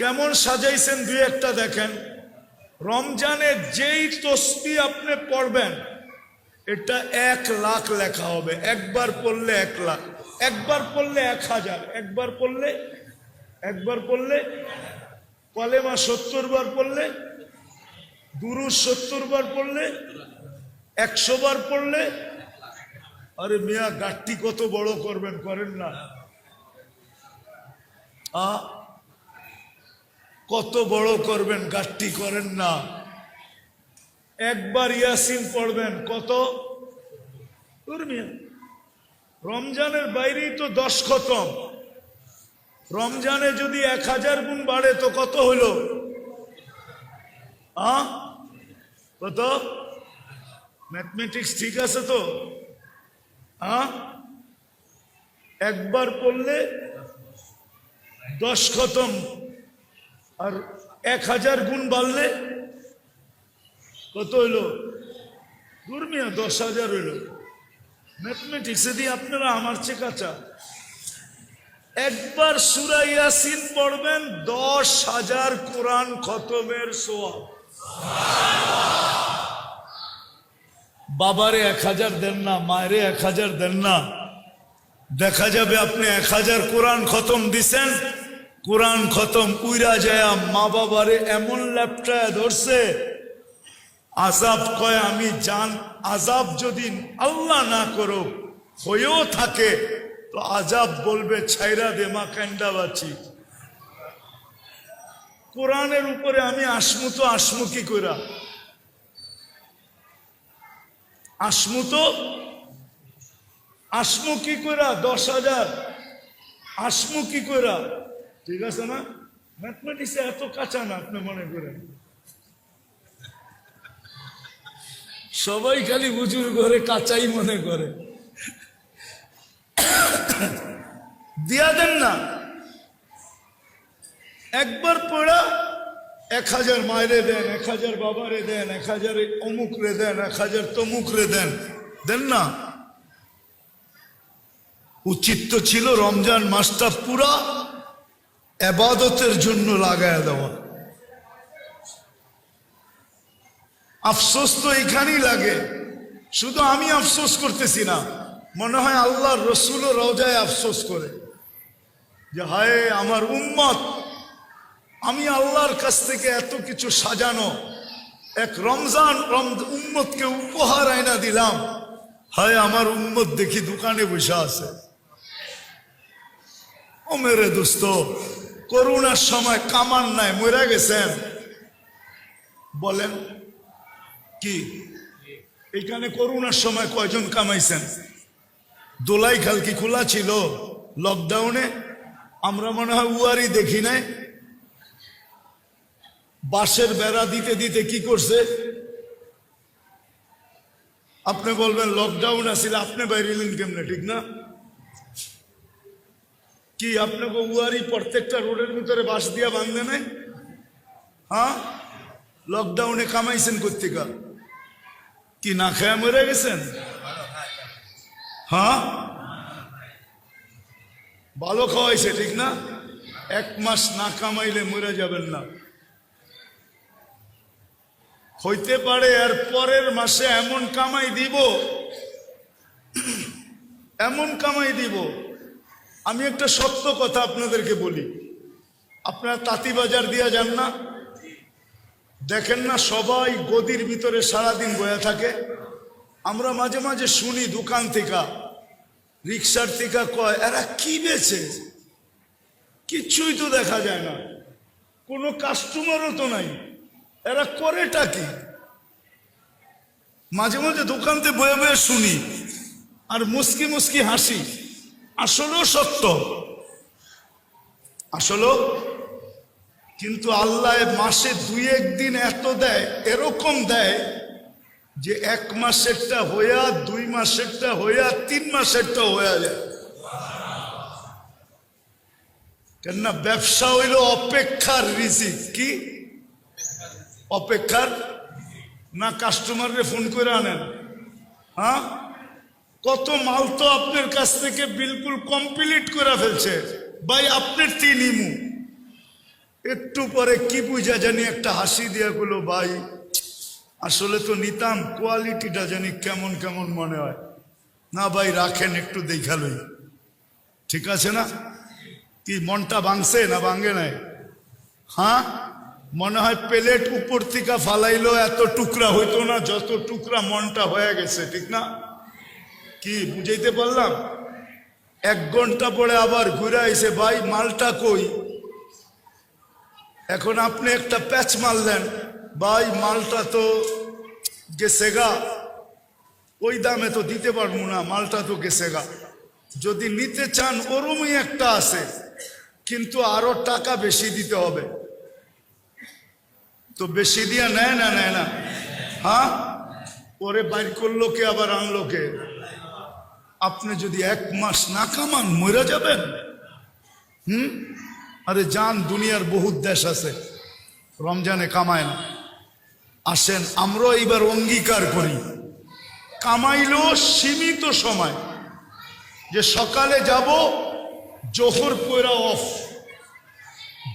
কেমন সাজাইছেন দুই একটা দেখেন। রমজানের যেই তসবি আপনি পড়বেন, এটা এক লাখ লেখা হবে। একবার পড়লে এক লাখ, একবার পড়লে এক হাজার, একবার পড়লে একবার পড়লে কলেমা সত্তর বার পড়লে দুরুজ সত্তর বার পড়লে, একশো বার পড়লে, আরে মিয়া গাঠটি কত বড় করবেন, করেন না। আ কত বড় করবেন গাঠটি করেন না। একবার ইয়াসিন পড়বেন, কত? রমজানের বাইরেই তো দশ খতম। রমজানে যদি এক হাজার গুণ বাড়ে, তো কত হইল কত? ম্যাথমেটিক্স ঠিক আছে তো? একবার পড়লে দশ খতম। আর এক হাজার গুণ বাড়লে কত হইল? দুর্মিয়া দশ হাজার হইল। ম্যাথমেটিক্সে দিয়ে আপনারা আমার চেয়ে কাঁচা। একবার সুরা ইয়াসিন পড়বেন, দশ হাজার কোরআন খতমের সোয়াব বাবারে এক হাজার দেন না, মায়েরে এক হাজার দেন না। দেখা যাবে আপনি এক হাজার কোরআন খতম দিছেন কোরআন খতম উইরা যায় মা বাবারে এমন ল্যাপটায় ধরছে আজাব কয়, আমি জান আজাব যদি আল্লাহ না করো, হয়েও থাকে, তো আজাব বলবে ছাইরা দে মা ক্যান্ডা বাচি কোরআনের উপরে আমি আসমু তো আসমু কি কইরা? আসমু তো আসমু কি কইরা? দশ হাজার। আসমু কি কইরা? ঠিক আছে না? ম্যাথমেটিক্সে এত কাঁচা না আপনি মনে করেন? সবাই খালি বুজুর ঘরে কাঁচাই মনে করে। দিয়া দেন না। একবার পড়া এক হাজার মায়েরে দেন এক হাজার বাবারে দেন এক হাজার অমুক রে দেন এক হাজার তমুক রে দেন। দেন না? উচিত তো ছিল রমজান মাসটা পুরা এবাদতের জন্য লাগায় দেওয়া। আফসোস তো এখানেই লাগে। শুধু আমি আফসোস করতেছি না, মনে হয় আল্লাহর রসুলও রওজায় আফসোস করে। যে হায়, আমার উম্মত, আমি আল্লাহর কাছ থেকে এত কিছু সাজানো, এক রমজান রম- উম্মতকে উপহার আয়না দিলাম। হায়, আমার উম্মত দেখি দোকানে বসে আছে। ও মেরে দোস্ত করোনার সময় কামান নাই মরে গেছেন। বলেন, কি? এখানে করোনার সময় কয়জন কামাইছেন? দোলাই খাল কি খোলা ছিল লকডাউনে আমরা মনে হয় উয়ারি দেখি নাই। বাঁশের বেড়া দিতে দিতে কি করছে? আপনি বলবেন লকডাউন আসলে আপনি বাইরেলেন কেমনে? ঠিক না? কি, আপনাকে উয়ারি প্রত্যেকটা রোডের ভিতরে বাঁশ দিয়া বাঁধবে নাই? হ্যাঁ? লকডাউনে কামাইছেন কর্তিকা? কি না খেয়ে মরে গেছেন? হ্যাঁ? ভালো খাওয়াইছে, ঠিক না? এক মাস না কামাইলে মরে যাবেন না। হইতে পারে আর পরের মাসে এমন কামাই দিব, এমন কামাই দিব আমি একটা সত্য কথা আপনাদেরকে বলি। আপনারা তাঁতিবাজার দিয়া যান না। দেখেন না, সবাই গদির ভিতরে সারাদিন বয়া থাকে। আমরা মাঝে মাঝে শুনি দোকান থেকে, রিক্সার থেকে কয়, এরা কি বেছে কিচ্ছুই তো দেখা যায় না। কোনো কাস্টমারও তো নাই। এরা করেটা কি? মাঝে মাঝে দোকানতে বয়ে বয়ে শুনি, আর মুসকি মুসকি হাসি। আসলেও সত্য। আসলেও কিন্তু আল্লাহ মাসে দুই একদিন এত দেয়, এরকম দেয় যে এক মাসেরটা হইয়া, দুই মাসেরটা হইয়া, তিন মাসেরটা হইয়া যায়। কেননা ব্যবসা হইল অপেক্ষার রিজিক কি? অপেক্ষার? না কাস্টমারকে ফোন করে আনেন। হ্যাঁ? কত মাল তো আপনার কাছ থেকে বিলকুল কমপ্লিট করে ফেলছে। ভাই, আপনার তিন ইমু। একটু পরে কি বুঝা জানি একটা হাসি দিয়া গুলো ভাই, আসলে তো নিতাম কোয়ালিটিটা জানি কেমন কেমন মনে হয়। না ভাই, রাখেন একটু দেখালই ঠিক আছে না? কি মনটা ভাঙছে না ভাঙে নাই? হ্যাঁ? মনে হয় প্লেট উপর থেকে ফালাইলো, এত টুকরা হইতো না, যত টুকরা মনটা হয়ে গেছে, ঠিক না? কি বুঝাইতে পারলাম? এক ঘণ্টা পরে আবার ঘুরে আইসে ভাই, মালটা কই? এখন আপনি একটা প্যাচ মারলেন, ভাই, মালটা তো গেছে গা। ওই দামে তো দিতে পারব না, মালটা তো গেছে গা। যদি নিতে চান, ওরমই একটা আছে, কিন্তু আরও টাকা বেশি দিতে হবে। তো বেশি দিয়া নেয় না নেয় না? হ্যাঁ? পরে বাইর করল কে, আবার আনলো কে? আপনি যদি এক মাস না কামান, মরে যাবেন। হুম? আরে যান, দুনিয়ার বহুত দেশ আছে। রমজানে কামায় না। আসেন, আমরাও এইবার অঙ্গীকার করি। কামাইলো সীমিত সময়। যে সকালে যাব, জোহর পয়রা অফ।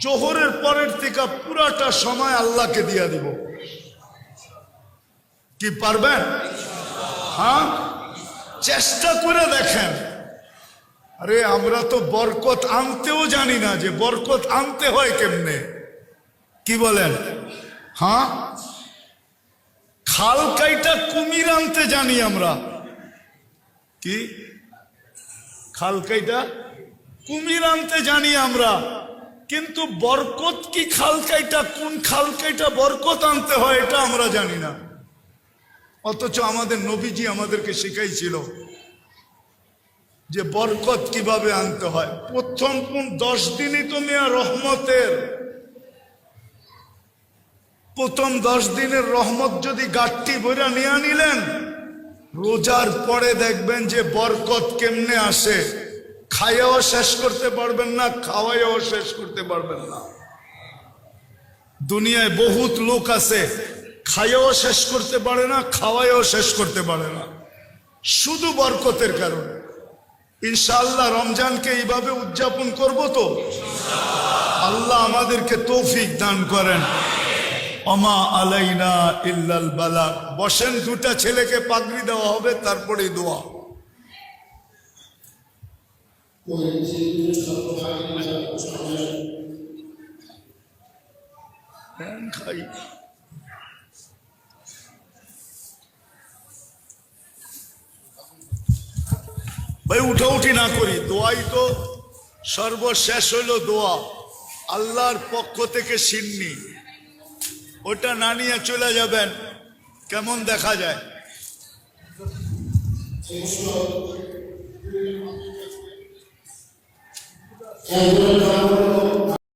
জোহরের পরের থেকে পুরাটা সময় আল্লাহকে দিয়া দিব। কি পারবেন? হ্যাঁ? চেষ্টা করে দেখেন। আরে, আমরা তো বরকত আনতেও জানি না যে বরকত আনতে হয় কেমনে। কি বলেন? হ্যাঁ? খাল কাইটা কুমির আনতে জানি আমরা। কি? খাল কাইটা কুমির আনতে জানি আমরা। কিন্তু বরকত কি খালকাইটা কোন খালকাইটা বরকত আনতে হয়, এটা আমরা জানি না। অথচ আমাদের নবীজি আমাদেরকে শিখাইছিল যে বরকত কীভাবে আনতে হয়। প্রথম দশ দিনই তো মেয়া রহমতের। প্রথম দশ দিনের রহমত যদি গাঠটি বইরা নিয়ে নিলেন, রোজার পরে দেখবেন যে বরকত কেমনে আসে। খাইয়াও শেষ করতে পারবেন না, খাওয়াইয়াও শেষ করতে পারবেন না। দুনিয়ায় বহুত লোক আছে খাইয়াও শেষ করতে পারে না খাওয়াইও শেষ করতে পারে না। শুধু বরকতের কারণে। ইনশাআল্লাহ রমজানকে এইভাবে উদযাপন করব তো? আল্লাহ আমাদেরকে তৌফিক দান করেন। অমা আলাইনা ইল্লাল বালা। বসেন, দুটা ছেলেকে পাগড়ি দেওয়া হবে তারপরে দোয়া। প্যান খাই। ভাই, উঠা উঠি না করি, দোয়াই তো সর্বশেষ হইল দোয়া। আল্লাহর পক্ষ থেকে সিন্নি। ওটা না নিয়ে চলে যাবেন, কেমন দেখা যায়? একজন